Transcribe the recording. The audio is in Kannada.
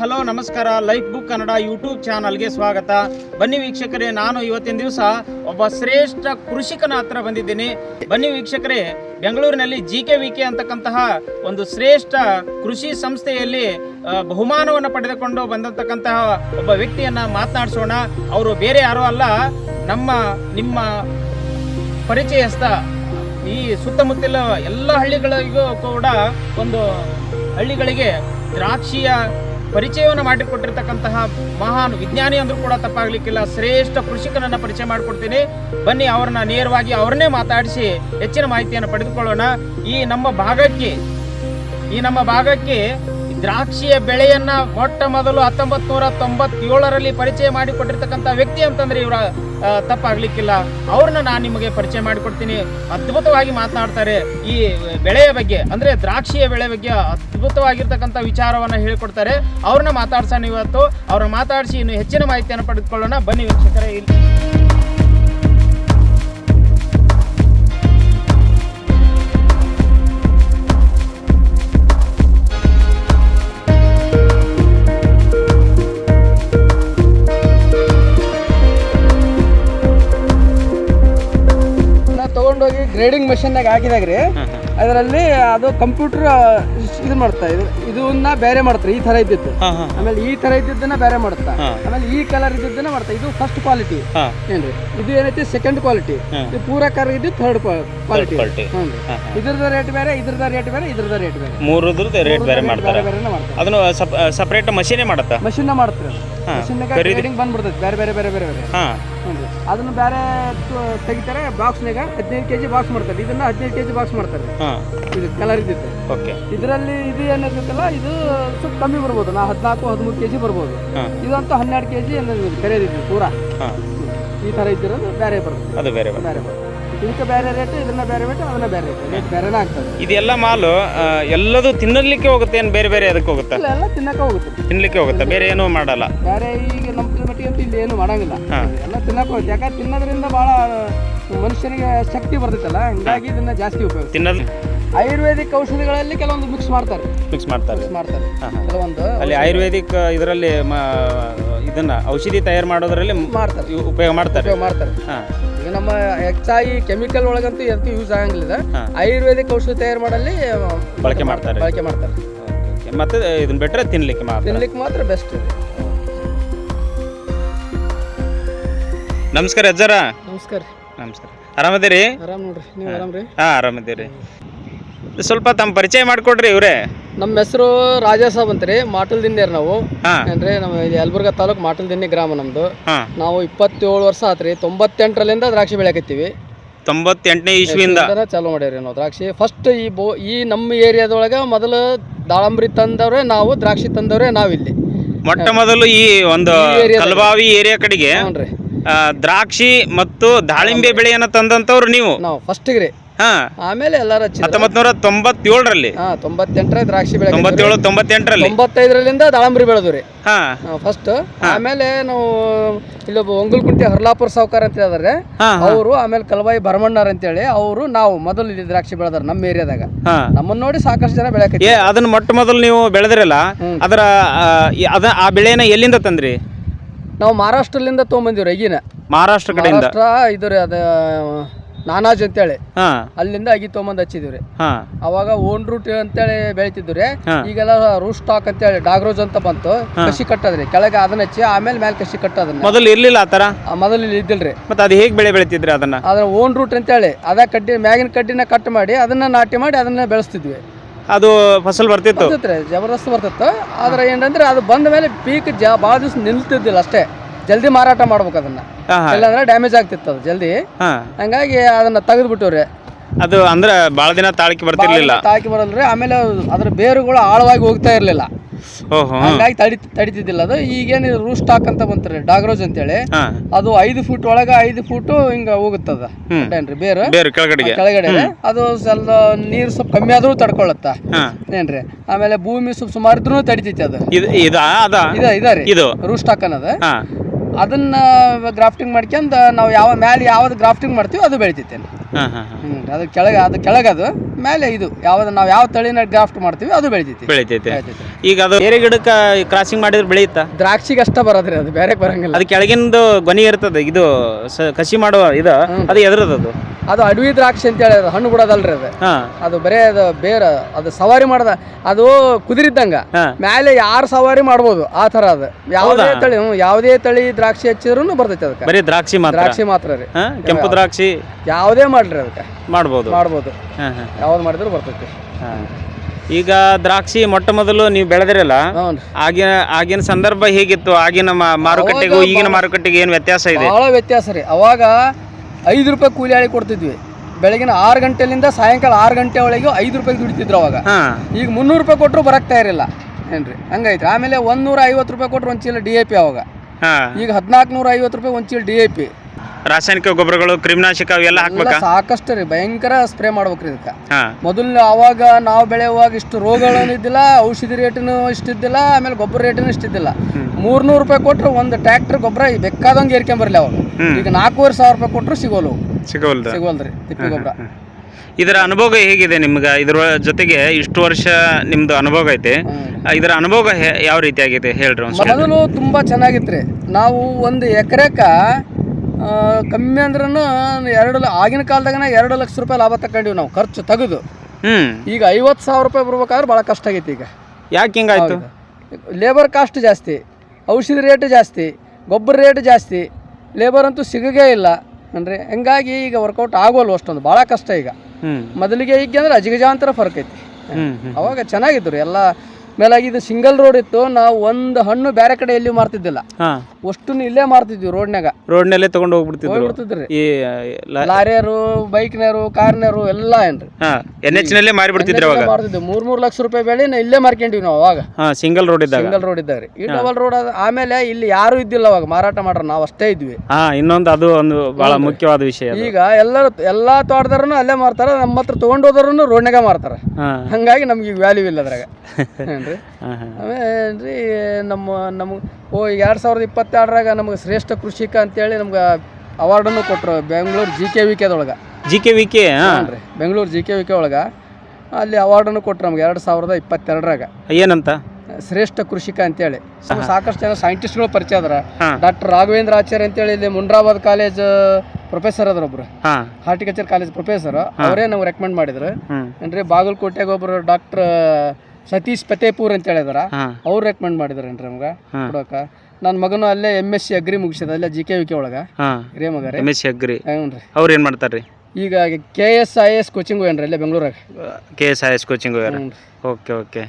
ಹಲೋ, ನಮಸ್ಕಾರ. ಲೈಫ್ ಬುಕ್ ಕನ್ನಡ ಯೂಟ್ಯೂಬ್ ಚಾನಲ್ಗೆ ಸ್ವಾಗತ. ಬನ್ನಿ ವೀಕ್ಷಕರೇ, ನಾನು ಇವತ್ತಿನ ದಿವಸ ಒಬ್ಬ ಶ್ರೇಷ್ಠ ಕೃಷಿಕನ ಹತ್ರ ಬಂದಿದ್ದೀನಿ. ಬನ್ನಿ ವೀಕ್ಷಕರೇ, ಬೆಂಗಳೂರಿನಲ್ಲಿ ಜಿ ಕೆ ವಿ ಕೆ ಅಂತಕ್ಕಂತಹ ಒಂದು ಶ್ರೇಷ್ಠ ಕೃಷಿ ಸಂಸ್ಥೆಯಲ್ಲಿ ಬಹುಮಾನವನ್ನು ಪಡೆದುಕೊಂಡು ಬಂದಂತಕ್ಕಂತಹ ಒಬ್ಬ ವ್ಯಕ್ತಿಯನ್ನ ಮಾತನಾಡಿಸೋಣ. ಅವರು ಬೇರೆ ಯಾರೂ ಅಲ್ಲ, ನಮ್ಮ, ನಿಮ್ಮ ಪರಿಚಯಸ್ಥ ಈ ಸುತ್ತಮುತ್ತಲ ಎಲ್ಲ ಹಳ್ಳಿಗಳಿಗೂ ಕೂಡ ಒಂದು ಹಳ್ಳಿಗಳಿಗೆ ದ್ರಾಕ್ಷಿಯ ಪರಿಚಯವನ್ನು ಮಾಡಿಕೊಟ್ಟಿರ್ತಕ್ಕಂತಹ ಮಹಾನ್ ವಿಜ್ಞಾನಿ ಅಂದರೂ ಕೂಡ ತಪ್ಪಾಗಲಿಕ್ಕಿಲ್ಲ. ಶ್ರೇಷ್ಠ ಕೃಷಿಕನನ್ನು ಪರಿಚಯ ಮಾಡಿಕೊಡ್ತೀನಿ. ಬನ್ನಿ, ಅವರನ್ನ ನೇರವಾಗಿ ಅವ್ರನ್ನೇ ಮಾತಾಡಿಸಿ ಹೆಚ್ಚಿನ ಮಾಹಿತಿಯನ್ನು ಪಡೆದುಕೊಳ್ಳೋಣ. ಈ ನಮ್ಮ ಭಾಗಕ್ಕೆ, ಈ ನಮ್ಮ ಭಾಗಕ್ಕೆ ದ್ರಾಕ್ಷಿಯ ಬೆಳೆಯನ್ನ ಮೊಟ್ಟ ಮೊದಲು ಹತ್ತೊಂಬತ್ ನೂರ ತೊಂಬತ್ತೇಳರಲ್ಲಿ ಪರಿಚಯ ಮಾಡಿಕೊಟ್ಟಿರ್ತಕ್ಕಂಥ ವ್ಯಕ್ತಿ ಅಂತಂದ್ರೆ ಇವರ ತಪ್ಪಾಗ್ಲಿಕ್ಕಿಲ್ಲ. ಅವ್ರನ್ನ ನಾನು ನಿಮಗೆ ಪರಿಚಯ ಮಾಡಿಕೊಡ್ತೀನಿ. ಅದ್ಭುತವಾಗಿ ಮಾತನಾಡ್ತಾರೆ. ಈ ಬೆಳೆಯ ಬಗ್ಗೆ, ಅಂದ್ರೆ ದ್ರಾಕ್ಷಿಯ ಬೆಳೆ ಬಗ್ಗೆ ಅದ್ಭುತವಾಗಿರ್ತಕ್ಕಂಥ ವಿಚಾರವನ್ನ ಹೇಳ್ಕೊಡ್ತಾರೆ. ಅವ್ರನ್ನ ಮಾತಾಡ್ಸೋಣ ಇವತ್ತು. ಅವ್ರನ್ನ ಮಾತಾಡಿಸಿ ಇನ್ನು ಹೆಚ್ಚಿನ ಮಾಹಿತಿಯನ್ನು ಪಡೆದುಕೊಳ್ಳೋಣ. ಬನ್ನಿ ವೀಕ್ಷಕರೇ, ಇಲ್ಲಿ. ಗ್ರೇಡಿಂಗ್ ಮಷೀನ್ನಾಗ ಹಾಕಿದಾಗ ಅದರಲ್ಲಿ ಅದು ಕಂಪ್ಯೂಟರ್ ಇದು ಮಾಡ್ತಾ ಇದು. ಇದನ್ನ ಬೇರೆ ಮಾಡ್ತಾರೆ ಈ ತರ ಇದ್ದಿದ್ದು. ಆಮೇಲೆ ಈ ತರ ಇದ್ದಿದ್ದನ್ನ ಬೇರೆ ಮಾಡ್ತಾ. ಆಮೇಲೆ ಈ ಕಲರ್ ಇದ್ದಿದ್ದನ್ನ ಮಾಡ್ತಾ. ಇದು ಫಸ್ಟ್ ಕ್ವಾಲಿಟಿ ಏನ್ರಿ? ಇದು ಏನೈತಿ? ಸೆಕೆಂಡ್ ಕ್ವಾಲಿಟಿ ಇದು ಪೂರ ಕಲರ್ ಇದ್ದು ಥರ್ಡ್ ಕ್ವಾಲಿಟಿ ಇದ್ರದ ರೇಟ್ ಬೇರೆ ಇದ್ರದ ರೇಟ್ ಬೇರೆ ಇದ್ರದ ರೇಟ್ ಬೇರೆ. ಮೂರದ್ರದ್ದು ರೇಟ್ ಬೇರೆ ಮಾಡ್ತಾರೆ. ಅದನ್ನ ಸಪ್ರೇಟ್ ಮಷೀನೇ ಮಾಡುತ್ತಾ? ಮಷೀನ್ ಮಾಡ್ತಾರೆ ಮಷೀನ್ ಬಂದ್ಬಿಡ್ತೈತೆ ಬೇರೆ ಬೇರೆ ಬೇರೆ ಬೇರೆ ಬೇರೆ. ಅದನ್ನ ಬೇರೆ ತೆಗಿತಾರೆ ಬಾಕ್ಸ್ನಾಗ ಹದಿನೈದು ಕೆಜಿ ಬಾಕ್ಸ್ ಮಾಡ್ತಾರೆ. ಇದನ್ನ ಹದಿನೈದು ಕೆಜಿ ಬಾಕ್ಸ್ ಮಾಡ್ತಾರೆ. ಇದು ಕಲರ್ ಇದ್ದಿತ್ತು ಓಕೆ ಇದರಲ್ಲಿ ಇದು ಏನಿರ್ತೈತಲ್ಲ ಇದು ಸ್ವಲ್ಪ ಕಮ್ಮಿ ಬರ್ಬೋದು. ನಾ ಹದಿನಾಲ್ಕು ಹದಿಮೂರು ಕೆಜಿ ಬರ್ಬೋದು. ಹಾ. ಇದಂತೂ ಹನ್ನೆರಡು ಕೆಜಿ ಕರೆಯೋದಿತ್ತು ಪೂರಾ. ಈ ಥರ ಇದ್ದಿರೋದು ಬೇರೆ ಬರುತ್ತೆ ಅದು ಬೇರೆ ಬೇರೆ ಬೇರೆ ಬರುತ್ತೆ ಇದಕ್ಕೆ ಬೇರೆ ರೇಟ್ ಇದನ್ನ ಬೇರೆ ರೇಟ್ ಅದನ್ನ ಬೇರೆ ರೇಟ್ ರೇಟ್ ಬೇರೆನೇ ಆಗ್ತದೆ. ಇದೆಲ್ಲ ಮಾಲು ಎಲ್ಲದು ತಿನ್ನಲಿಕ್ಕೆ ಹೋಗುತ್ತೆ ಏನು ಬೇರೆ ಬೇರೆ ಅದಕ್ಕೆ ಹೋಗುತ್ತೆ? ಎಲ್ಲ ತಿನ್ನಕ್ಕೆ ಹೋಗುತ್ತೆ. ತಿನ್ನಲಿಕ್ಕೆ ಹೋಗುತ್ತೆ? ಬೇರೆ ಏನೂ ಮಾಡಲ್ಲ. ಬೇರೆ ಈಗ ನಮ್ಮ ಮಟ್ಟಿಗೆ ಅಂತ ಇಲ್ಲಿ ಏನು ಮಾಡಂಗಿಲ್ಲ. ಎಲ್ಲ ತಿನ್ನಕ್ಕೆ ಹೋಗುತ್ತೆ. ಯಾಕಂದ್ರೆ ತಿನ್ನೋದ್ರಿಂದ ಭಾಳ ಮನುಷ್ಯನಿಗೆ ಶಕ್ತಿ ಬರ್ತೈತಲ್ಲ ಹಿಂಗಾಗಿ ಇದನ್ನ ಜಾಸ್ತಿ ಉಪಯೋಗ ತಿನ್ನೋದು ಆಯುರ್ವೇದಿಕ್ ಔಷಧಿಗಳಲ್ಲಿ ಕೆಲವೊಂದು ಮಿಕ್ಸ್ ಮಾಡ್ತಾರೆ. ಮಿಕ್ಸ್ ಮಾಡ್ತಾರೆ. ಮಿಕ್ಸ್ ಮಾಡ್ತಾರೆ. ಕೆಲವೊಂದು ಅಲ್ಲಿ ಆಯುರ್ವೇದಿಕ್ ಇದರಲ್ಲಿ ಇದನ್ನ ಔಷಧಿ ತಯಾರು ಮಾಡೋದ್ರಲ್ಲಿ ಮಾಡ್ತಾರೆ. ಇವ್ ಉಪಯೋಗ ಮಾಡ್ತಾರೆ. ಉಪಯೋಗ ಮಾಡ್ತಾರೆ. ಹಾಂ. ಈಗ ನಮ್ಮ ಹೆಚ್ಚಾಗಿ ಕೆಮಿಕಲ್ ಒಳಗಂತೂ ಎಂತ ಯೂಸ್ ಆಗಂಗಿಲ್ಲ. ಆಯುರ್ವೇದಿಕ್ ಔಷಧಿ ತಯಾರು ಮಾಡಲ್ಲಿ ಬಳಕೆ ಮಾಡ್ತಾರೆ. ಬಳಕೆ ಮಾಡ್ತಾರೆ. ಮತ್ತೆ ಇದನ್ನ ಬಿಟ್ಟರೆ ತಿನ್ಲಿಕ್ಕೆ ಮಾತ್ರ? ತಿನ್ಲಿಕ್ಕೆ ಮಾತ್ರ ಬೆಸ್ಟ್ ಇದೆ ನಮಸ್ಕಾರ ಅಜ್ಜರ. ನಮಸ್ಕಾರ. ನಮಸ್ಕಾರ. ಆರಾಮದಿರಿ? ಆರಾಮ್ ನೋಡ್ರಿ ನೀವು ಆರಾಮ್ರಿ? ಹಾಂ ಆರಾಮದಿರಿ. ಸ್ವಲ್ಪ ತಮ್ಮ ಪರಿಚಯ ಮಾಡಿಕೊಡ್ರಿ ಇವ್ರೆ. ನಮ್ಮ ಹೆಸರು ರಾಜಾ ಸಾಬ್ ಅಂತ್ರಿ ಮಾಟಲ್ ದಿನ್ನೇರ್ ನಾವು. ಹಾ. ಏನ್ರಿ ನಮ್ಮ ಇಲ್ಲಿ ಯಲಬುರ್ಗಾ ತಾಲೂಕು ಮಾಟಲ್ ದಿನ್ನಿ ಗ್ರಾಮ ನಮ್ದು. ಹಾ. ನಾವು ಇಪ್ಪತ್ತೇಳು ವರ್ಷ ಆತ್ರಿ ತೊಂಬತ್ತೆಂಟರಲ್ಲಿಂದ ದ್ರಾಕ್ಷಿ ಬೆಳೆಯಕತ್ತೀವಿ. ತೊಂಬತ್ತೆಂಟನೇ ಇಸ್ವಿಯಿಂದ ಇದನ್ನ ಚಾಲೂ ಮಾಡ್ಯಾವ್ರಿ ನಾವು ದ್ರಾಕ್ಷಿ. ಫಸ್ಟ್ ಈ ಬೋ ಈ ನಮ್ಮ ಏರಿಯಾದೊಳಗೆ ಮೊದಲು ದಾಳಂಬ್ರಿ ತಂದವ್ರೆ ನಾವು ದ್ರಾಕ್ಷಿ ತಂದವ್ರೆ ನಾವಿಲ್ಲಿ. ಮೊಟ್ಟ ಮೊದಲು ಈ ಒಂದು. ಕಲಬಾವಿ ಏರಿಯಾ ಕಡೆಗೆ ಹ್ಞೂ ಆ, ದ್ರಾಕ್ಷಿ ಮತ್ತು ದಾಳಿಂಬೆ ಬೆಳೆಯನ್ನ ತಂದಂತವ್ರು ನೀವು. ನಾವು ಫಸ್ಟಿಗೆ ರೀ. ಹಾ. ಆಮೇಲೆ ಎಲ್ಲಾರು ಹಚ್ಚಿದ್ರು ಹತ್ತೊಂಬತ್ ನೂರ ತೊಂಬತ್ತೇಳರಲ್ಲಿ ಹಾ ತೊಂಬತ್ತೆಂಟರ ದ್ರಾಕ್ಷಿ ಬೆಳೆ ತೊಂಬತ್ತೇಳು ತೊಂಬತ್ತೆಂಟರಲ್ಲಿ. ತೊಂಬತ್ತೈದರಲ್ಲಿಂದ ದಾಳಂಬ್ರಿ ಬೆಳೆದ್ರಿ ಹಾ. ಫಸ್ಟ್ ಆಮೇಲೆ ನಾವು ಇಲ್ಲೊಬ್ಬ ಒಂಗುಲ್ಕುಂಟೆ ಹರ್ಲಾಪುರ ಸಾವುಕಾರ ಅಂತ ಹೇಳಿದ್ರೆ. ಹಾ ಅವರು ಆಮೇಲೆ ಕಲಬಾಯಿ ಭರಮಣ್ಣರ್ ಅಂತೇಳಿ ಅವರು ನಾವು ಮೊದಲು ಇಲ್ಲಿ ದ್ರಾಕ್ಷಿ ಬೆಳದ್ರ ನಮ್ಮ ಏರಿಯಾದಾಗ. ಹಾ. ನಮ್ಮನ್ನ ನೋಡಿ ಸಾಕಷ್ಟು ಜನ ಬೆಳೆಯಕತ್ತಿ ಏ ಅದನ್ನ ಮೊಟ್ಟ ಮೊದಲು ನೀವು ಬೆಳೆದ್ರಲ್ಲ. ಅದರ ಆ, ಈ- ಅದ ಆ ಬೆಳೆನ ಎಲ್ಲಿಂದ ತಂದ್ರಿ? ನಾವು ಮಹಾರಾಷ್ಟ್ರದಿಂದ ತೊಗೊಂಬಂದಿವಿ ರಗಿನ ಮಹಾರಾಷ್ಟ್ರ ಕಡೆಯಿಂದ? ಮಹಾರಾಷ್ಟ್ರ ಇದು ರೀ ಅದ ನಾನಾಜ್ ಅಂತೇಳಿ. ಹಾ. ಅಲ್ಲಿಂದ ಅಗಿ ತೊಗೊಂಬಂದ್ ಹಚ್ಚಿದಿವ್ರಿ. ಹಾ. ಅವಾಗ ಓನ್ ರೂಟ್ ಅಂತೇಳಿ ಬೆಳಿತಿದ್ವಿ ರೀ. ಈಗೆಲ್ಲ ರೂಟ್ ಸ್ಟಾಕ್ ಅಂತೇಳಿ ಡಾಗ್ರೋಜ್ ಅಂತ ಬಂತು. ಕಸಿ ಕಟ್ಟದ್ರಿ. ಕೆಳಗೆ ಅದನ್ನ ಹಚ್ಚಿ ಆಮೇಲೆ ಮೇಲೆ ಕಸಿ ಕಟ್ಟೋದನ್ನ ಮೊದಲು ಇರ್ಲಿಲ್ಲ ಆ ತರ ಆ ಮೊದಲು ಇಲ್ಲಿ ಇದ್ದಿಲ್ರಿ. ಮತ್ತೆ ಅದು ಹೇಗೆ ಬೆಳೆ ಬೆಳಿತಿದ್ರಿ ಅದನ್ನ? ಅದ್ರ ಓನ್ ರೂಟ್ ಅಂತೇಳಿ ಅದ ಕಡ್ಡಿ ಮ್ಯಾಗಿನ ಕಡ್ಡಿನ ಕಟ್ ಮಾಡಿ ಅದನ್ನ ನಾಟಿ ಮಾಡಿ ಅದನ್ನ ಬೆಳೆಸ್ತಿದ್ವಿ. ಅದು ಫಸಲ್ ಬರ್ತಿತ್ತು. ಬರ್ತೈತ್ರಿ ಜಬರ್ದಸ್ತ್ ಬರ್ತಿತ್ತು. ಆದ್ರೆ ಏನಂದ್ರೆ ಅದು ಬಂದ ಮೇಲೆ ಪೀಕ್ ಜ ಭಾಳ ದಿವ್ಸ ನಿಲ್ತಿದ್ದಿಲ್ಲ ಅಷ್ಟೇ. ಜಲ್ದಿ ಮಾರಾಟ ಮಾಡ್ಬೇಕು ಅದನ್ನ. ಹಾ ಹಾ. ಇಲ್ಲಾಂದ್ರೆ ಡ್ಯಾಮೇಜ್ ಆಗ್ತಿತ್ತು ಅದು ಜಲ್ದಿ. ಹಾ. ಹಂಗಾಗಿ ಅದನ್ನ ತೆಗೆದು ಬಿಟ್ಟವ್ರಿ ಅದು ಅಂದ್ರೆ ಬಹಳ ದಿನ ತಾಳಿಕೆ ಬರ್ತಿರ್ಲಿಲ್ಲ. ತಾಕಿ ಬರಲ್ರಿ ಆಮೇಲೆ ಅದ್ರ ಬೇರುಗಳು ಆಳವಾಗಿ ಹೋಗ್ತಾ ಇರ್ಲಿಲ್ಲ. ಹಂಗಾಗಿ ತಡಿ ತಡಿತಿದ್ದಿಲ್ಲ ಅದು. ಈಗೇನು ರೂ ಸ್ಟಾಕ್ ಅಂತ ಬಂತ್ರಿ ಡಾಗ್ರೋಜ್ ಅಂತೇಳಿ. ಅದು ಐದು ಫೂಟ್ ಒಳಗ ಐದು ಫೂಟ್ ಹಿಂಗ ಹೋಗುತ್ತದ. ಏನ್ರಿ ಬೇರು? ಕೆಳಗಡೆ ಅದು ಸ್ವಲ್ಪ ನೀರು ಸ್ವಲ್ಪ ಕಮ್ಮಿ ಆದ್ರೂ ತಡ್ಕೊಳತ್ತ. ಏನ್ರಿ? ಆಮೇಲೆ ಭೂಮಿ ಸ್ವಲ್ಪ ಸುಮಾರು ಇದ್ರೂ ತಡಿತೈತಿ ಅದು. ಇದು ಇದಾ ಸ್ಟಾಕ್ ಅನ್ನೋದು. ಅದನ್ನ ಗ್ರಾಫ್ಟಿಂಗ್ ಮಾಡ್ಕೊಂಡ್ ನಾವು ಯಾವ ಮ್ಯಾಲೆ ಯಾವ್ದು ಗ್ರಾಫ್ಟಿಂಗ್ ಮಾಡ್ತೀವಿ ಅದು ಬೆಳಿತೈತೆ. ಹಾ ಹಾ ಹಾ. ಹ್ಮ್ ಅದು ಕೆಳಗೆ ಅದು ಕೆಳಗದು. ಮೇಲೆ ಇದು ಯಾವ್ದು ನಾವು ಯಾವ ತಳಿನ ಗ್ರಾಫ್ಟ್ ಮಾಡ್ತೀವಿ ಅದು ಬೆಳಿತೈತೆ. ಬೆಳಿತೈತಿ. ಈಗ ಅದು ಬೇರೆ ಗಿಡಕ್ಕೆ ಕ್ರಾಸಿಂಗ್ ಮಾಡಿದ್ರೆ ಬೆಳೆಯುತ್ತಾ? ದ್ರಾಕ್ಷಿಗೆ ಅಷ್ಟ ಬರೋದ್ರಿ ಅದು ಬೇರೆ ಬರಂಗಿಲ್ಲ. ಅದು ಕೆಳಗಿಂದು ಗೊನಿ ಇರ್ತದೆ ಇದು ಸ- ಕಸಿ ಮಾಡುವ ಇದು ಅದು ಎದುರದದು? ಅದು ಅದು ಅಡವಿ ದ್ರಾಕ್ಷಿ ಅಂತ ಹೇಳಿ ಅದು ಹಣ್ಣು ಬಿಡೋದಲ್ರಿ ಅದು. ಹಾ. ಅದು ಬರೇ ಅದು ಬೇರೆ ಅದು ಸವಾರಿ ಮಾಡದ ಅದು ಕುದುರಿದ್ದಂಗ. ಹಾ. ಮೇಲೆ ಯಾರು ಸವಾರಿ ಮಾಡ್ಬೋದು ಆ ತರ ಅದು. ಯಾವುದೇ ತಳಿ ಹ್ಞೂ, ಯಾವುದೇ ತಳಿ ದ್ರಾಕ್ಷಿ ಹಚ್ಚಿದ್ರು ಬರ್ತೈತೆ ಅದಕ್ಕೆ. ಬರೀ ದ್ರಾಕ್ಷಿ ಮಾತ್ರ? ದ್ರಾಕ್ಷಿ ಮಾತ್ರ ರೀ. ಹಾ ಕೆಂಪು ದ್ರಾಕ್ಷಿ? ಯಾವುದೇ ಮಾಡ್ರಿ ಅದಕ್ಕೆ. ಮಾಡ್ಬೋದು. ಮಾಡ್ಬೋದು. ಹಾ ಹಾ. ಯಾವ್ದು ಮಾಡಿದ್ರು ಬರ್ತೈತಿ. ಹಾ. ಈಗ ದ್ರಾಕ್ಷಿ ಮೊಟ್ಟ ಮೊದಲು ನೀವು ಬೆಳೆದಿರಲ್ಲ ಆಗಿನ ಆಗಿನ ಸಂದರ್ಭ ಹೇಗಿತ್ತು? ಆಗಿನ ಮಾ- ಮಾರುಕಟ್ಟೆಗೂ ಈಗಿನ ಮಾರುಕಟ್ಟೆಗೆ ಏನು ವ್ಯತ್ಯಾಸ ಇದೆ? ಭಾಳ ವ್ಯತ್ಯಾಸ ರೀ. ಅವಾಗ ಐದು ರೂಪಾಯಿ ಕೂಲಿ ಆಳಿ ಕೊಡ್ತಿದ್ವಿ. ಬೆಳಗಿನ ಆರು ಗಂಟೆಲಿಂದ ಸಾಯಂಕಾಲ ಆರು ಗಂಟೆ ಒಳಗೆ ಐದು ರೂಪಾಯಿಗೆ ದುಡಿತಿದ್ರು ಅವಾಗ. ಹಾ. ಈಗ ಮುನ್ನೂರು ರೂಪಾಯಿ ಕೊಟ್ಟರು ಬರಕ್ತಾ ಇರಲಿಲ್ಲ. ಏನ್ರಿ? ಹಂಗೈತ್ರಿ ಆಮೇಲೆ ಒಂದೂರ ಐವತ್ತು ರೂಪಾಯಿ ಕೊಟ್ಟರು ಒಂದು ಚೀಲ ಡಿ ಎ ಪಿ ಅವಾಗ. ಹಾ. ಈಗ ಹದಿನಾಲ್ಕು ನೂರ ಐವತ್ತು ರೂಪಾಯಿ ಒಂದು ಚೀಲ ಡಿ ಎ ಪಿ. ರಾಸಾಯನಿಕ ಗೊಬ್ಬರಗಳು ಕ್ರಿಮಿನಾಶಕ ಅವೆಲ್ಲ ಹಾಕ್ಬೇಕಾ? ಸಾಕಷ್ಟು ರೀ ಭಯಂಕರ ಸ್ಪ್ರೇ ಮಾಡ್ಬೇಕ್ರಿ ಇದಕ್ಕೆ. ಹಾ. ಮೊದಲು ಅವಾಗ ನಾವು ಬೆಳೆಯುವಾಗ ಇಷ್ಟು ರೋಗಗಳೇನು ಇದ್ದಿಲ್ಲ ಔಷಧಿ ರೇಟನು ಇಷ್ಟಿದ್ದಿಲ್ಲ ಆಮೇಲೆ ಗೊಬ್ಬರ ರೇಟನು ಇಷ್ಟಿದ್ದಿಲ್ಲ ಮೂರ್ನೂರು ರೂಪಾಯಿ ಕೊಟ್ಟರು ಒಂದು ಟ್ರ್ಯಾಕ್ಟರ್ ಗೊಬ್ಬರ ಬೇಕಾದಂಗೆ ಬರಲಿ ಅವಾಗ. ಈಗ ನಾಲ್ಕೂವರೆ ಸಾವಿರ ರೂಪಾಯಿ ಕೊಟ್ಟರು ಸಿಗೋಲ್ಲ ಅವು. ಸಿಗೋಲ್ರಿ ತಿಪ್ಪಿ ಗೊಬ್ಬರ. ಇದರ ಅನುಭವ ಹೇಗಿದೆ ನಿಮ್ಗೆ? ಇದ್ರ ಜೊತೆಗೆ ಇಷ್ಟು ವರ್ಷ ನಿಮ್ದು ಅನುಭವ ಐತೆ. ಆ, ಇದರ ಅನುಭವ ಹೇ- ಯಾವ ರೀತಿ ಆಗಿದೆ ಹೇಳ್ರಿ. ಮೊದಲು ತುಂಬಾ ಚೆನ್ನಾಗಿತ್ತು ರೀ ನಾವು ಒಂದು ಎಕರೆಕ ಕಮ್ಮಿ ಅಂದ್ರೂ ಎರಡು ಆಗಿನ ಕಾಲದಾಗನ ಎರಡು ಲಕ್ಷ ರೂಪಾಯಿ ಲಾಭ ತಗೊಂಡಿವಿ ನಾವು ಖರ್ಚು ತೆಗೆದು. ಹ್ಞೂ ಈಗ ಐವತ್ತು ಸಾವಿರ ರೂಪಾಯಿ ಬರ್ಬೇಕಾದ್ರೆ ಭಾಳ ಕಷ್ಟ ಆಗೈತಿ ಈಗ. ಯಾಕೆ ಹಿಂಗಾಯ್ತು ಲೇಬರ್ ಕಾಸ್ಟ್ ಜಾಸ್ತಿ ಔಷಧಿ ರೇಟ್ ಜಾಸ್ತಿ ಗೊಬ್ಬರ ರೇಟ್ ಜಾಸ್ತಿ ಲೇಬರ್ ಅಂತೂ ಸಿಗಗೇ ಇಲ್ಲ. ಅಂದರೆ ಹಂಗಾಗಿ ಈಗ ವರ್ಕೌಟ್ ಆಗೋಲ್ವ ಅಷ್ಟೊಂದು ಭಾಳ ಕಷ್ಟ ಈಗ. ಮೊದಲಿಗೆ ಈಗ ಅಂದ್ರೆ ಅಜಗಜಾಂತರ ಫರ್ಕ್ ಐತಿ. ಅವಾಗ ಚೆನ್ನಾಗಿದ್ರು ಎಲ್ಲ ಮೇಲಾಗಿ ಇದು ಸಿಂಗಲ್ ರೋಡ್ ಇತ್ತು. ನಾವು ಒಂದು ಹಣ್ಣು ಬೇರೆ ಕಡೆ ಎಲ್ಲಿ ಮಾರ್ತಿದ್ದಿಲ್ಲ. ಹಾ. ಅಷ್ಟನ್ನು ಇಲ್ಲೇ ಮಾರ್ತಿದ್ವಿ ರೋಡ್ನಾಗ ರೋಡ್ನಲ್ಲೇ ತಗೊಂಡು ಹೋಗ್ಬಿಡ್ತಿದ್ರು. ಹೋಗ್ಬಿಡ್ತಿದ್ರಿ. ಈ ಬೈಕ್ ಲಾರಿಯರು ಬೈಕ್ನರು ಕಾರ್ನರು ಎಲ್ಲ ಏನ್ರಿ? ಹಾ ಎನ್ ಎಚ್ ನಲ್ಲೇ ಮಾರಿಬಿಡ್ತಿದ್ರು ಅವಾಗ. ಮಾರ್ತಿದ್ವಿ. ಮೂರ್ ಮೂರ್ ಲಕ್ಷ ರೂಪಾಯಿ ಬೆಳೆ ಇಲ್ಲೇ ಮಾರ್ಕೊಂಡಿವಿ ನಾವು ಅವಾಗ. ಹಾ ಸಿಂಗಲ್ ರೋಡ್ ಇದ್ದಾಗ. ಸಿಂಗಲ್ ರೋಡ್ ಇದ್ದಾವ್ರಿ ಈ ಡಬಲ್ ರೋಡ್ ಆಮೇಲೆ ಇಲ್ಲಿ ಯಾರು ಇದ್ದಿಲ್ಲ ಅವಾಗ. ಮಾರಾಟ ಮಾಡ್ರ ನಾವು ಅಷ್ಟೇ ಇದ್ವಿ. ಹಾ ಇನ್ನೊಂದು ಅದು ಒಂದು ಬಹಳ ಮುಖ್ಯವಾದ ವಿಷಯ ಅದು. ಈಗ ಎಲ್ಲರೂ ಎಲ್ಲಾ ತೋಟದಾರನು ಅಲ್ಲೇ ಮಾರ್ತಾರ. ನಮ್ಮ ಹತ್ರ ತಗೊಂಡೋದ್ರು ರೋಡ್ನಾಗ ಮಾರ್ತಾರ. ಹಾ. ಹಂಗಾಗಿ ನಮ್ಗೆ ವ್ಯಾಲ್ಯೂ ಇಲ್ಲ ಅದ್ರಾಗ. ಆಮೇಲೆ ರೀ ನಮ್ಮ ನಮಗೆ ಓ ಎರಡು ಸಾವಿರದ ಇಪ್ಪತ್ತೆರಡರಾಗ ನಮಗೆ ಶ್ರೇಷ್ಠ ಕೃಷಿಕ ಅಂತೇಳಿ ನಮ್ಗೆ ಅವಾರ್ಡನ್ನು ಕೊಟ್ಟರು ಬೆಂಗಳೂರು ಜಿ ಕೆ ವಿ ಕೆದೊಳಗೆ ಜಿ ಕೆ ವಿ ಕೆ ರೀ Bengaluru G K V K ಒಳಗೆ. ಅಲ್ಲಿ ಅವಾರ್ಡನ್ನು ಕೊಟ್ಟರು ನಮ್ಗೆ ಎರಡು ಸಾವಿರದ ಇಪ್ಪತ್ತೆರಡರಾಗ. ಏನಂತ? ಶ್ರೇಷ್ಠ ಕೃಷಿಕ ಅಂತೇಳಿ. ಸಾಕಷ್ಟು ಜನ ಸೈಂಟಿಸ್ಟ್ಗಳು ಪರಿಚಯ ಅದ್ರ. ಡಾಕ್ಟರ್ ರಾಘವೇಂದ್ರ ಆಚಾರ್ಯ ಅಂತೇಳಿ ಇಲ್ಲಿ ಮುಂಡ್ರಾಬಾದ್ ಕಾಲೇಜ್ ಪ್ರೊಫೆಸರ್ ಅದ್ರ ಒಬ್ರು. ಹಾರ್ಟಿಕಲ್ಚರ್ ಕಾಲೇಜ್ ಪ್ರೊಫೆಸರ್ ಅವರೇ ನಮ್ಗೆ ರೆಕಮೆಂಡ್ ಮಾಡಿದ್ರು. ಅಂದ್ರೆ ಏನ್ರಿ ಬಾಗಲಕೋಟೆಗೆ ಒಬ್ಬರು ಡಾಕ್ಟರ್ ಸತೀಶ್ ಪತೇಪೂರ್ ಅಂತ ಹೇಳಿದಾರ. ಅವ್ರು ರೆಕಮೆಂಡ್ ಮಾಡಿದ್ರೇನ್ರಿ ನಮ್ಗೆ? ಕೊಡೋಕ? ನನ್ನ ಮಗನು ಅಲ್ಲೇ ಎಂ ಎಸ್ ಸಿ ಅಗ್ರಿ ಮುಗಿಸಿದ ಅಲ್ಲೇ ಜಿ ಕೆ ವಿ ಕೆ ಒಳಗೆ. ರೇ ಮಗ ಎಂ ಎಸ್ ಸಿ ಅಗ್ರಿ ಹ್ಞೂ ರೀ ಅವ್ರು ಏನು ಮಾಡ್ತಾರ್ರಿ? ಈಗ K S I S coaching ಏನ್ರಿ ಅಲ್ಲೇ ಬೆಂಗಳೂರಾಗ K S I S coaching okay okay